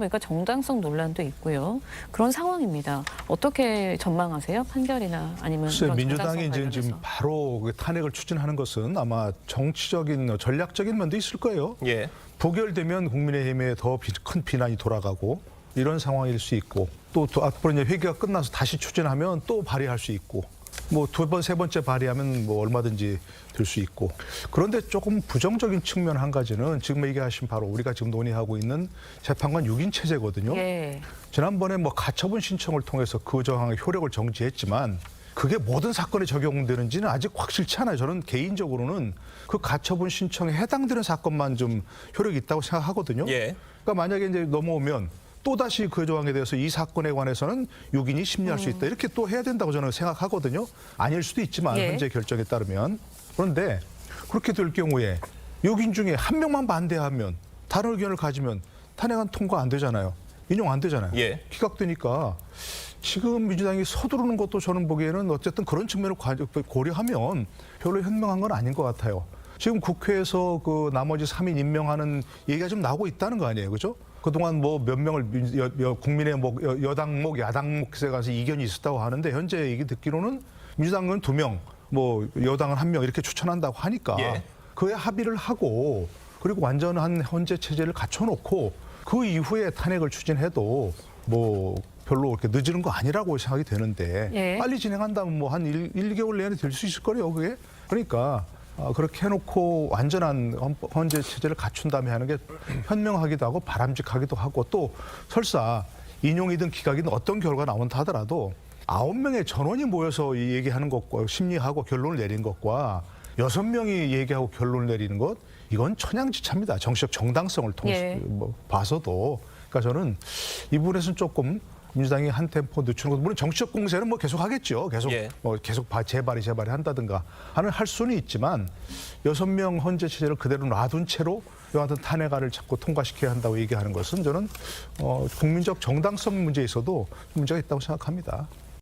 그러니까 정당성 논란도 있고요. 그런 상황입니다. 어떻게 전망하세요? 판결이나 아니면 글쎄 그런 민주당이 정당성 이제 지금 관련해서? 바로 그 탄핵을 추진하는 것은 아마 정치적인 전략적인 면도 있을 거예요. 예. 부결되면 국민의힘에 더 큰 비난이 돌아가고 이런 상황일 수 있고 또, 또 앞으로 이제 회기가 끝나서 다시 추진하면 또 발의할 수 있고 뭐 두 번 세 번째 발의하면 뭐 얼마든지 될 수 있고 그런데 조금 부정적인 측면 한 가지는 지금 얘기하신 바로 우리가 지금 논의하고 있는 재판관 6인 체제거든요. 예. 지난번에 뭐 가처분 신청을 통해서 그 저항의 효력을 정지했지만 그게 모든 사건에 적용되는지는 아직 확실치 않아요. 저는 개인적으로는 그 가처분 신청에 해당되는 사건만 좀 효력이 있다고 생각하거든요. 예. 그러니까 만약에 이제 넘어오면 또다시 그 조항에 대해서 이 사건에 관해서는 6인이 심리할 수 있다. 이렇게 또 해야 된다고 저는 생각하거든요. 아닐 수도 있지만 예. 현재 결정에 따르면. 그런데 그렇게 될 경우에 6인 중에 한 명만 반대하면 다른 의견을 가지면 탄핵안 통과 안 되잖아요. 인용 안 되잖아요. 예. 기각되니까 지금 민주당이 서두르는 것도 저는 보기에는 어쨌든 그런 측면을 과- 고려하면 별로 현명한 건 아닌 것 같아요. 지금 국회에서 그 나머지 3인 임명하는 얘기가 좀 나오고 있다는 거 아니에요. 그죠? 그동안 뭐 몇 명을 민- 여, 여- 국민의 목, 여, 여당목, 야당목에 가서 이견이 있었다고 하는데 현재 얘기 듣기로는 민주당은 두 명, 뭐 여당은 한 명 이렇게 추천한다고 하니까 예. 그에 합의를 하고 그리고 완전한 헌재 체제를 갖춰놓고 그 이후에 탄핵을 추진해도 뭐 별로 그렇게 늦는 거 아니라고 생각이 되는데 예. 빨리 진행한다면 뭐 한일 1, 2개월 내내 될수 있을 거예요 그게 그러니까 아, 그렇게 해놓고 완전한 헌- 헌재 체제를 갖춘 다음에 하는 게 현명하기도 하고 바람직하기도 하고 또 설사 인용이든 기각이든 어떤 결과가 나온다 하더라도 아홉 명의 전원이 모여서 이 얘기하는 것과 심리하고 결론을 내린 것과 여섯 명이 얘기하고 결론을 내리는 것 이건 천양지차입니다. 정치적 정당성을 통해 예. 뭐 봐서도 그러니까 저는 이 부분에서는 조금 민주당이 한 템포 늦추는 것 물론 정치적 공세는 뭐 계속 하겠죠. 계속 예. 뭐 계속 바- 재발이 재발이 한다든가 하는 할 수는 있지만 여섯 명 헌재 체제를 그대로 놔둔 채로 여하튼 탄핵안을 자꾸 통과시켜야 한다고 얘기하는 것은 저는 어, 국민적 정당성 문제에 있어도 문제가 있다고 생각합니다.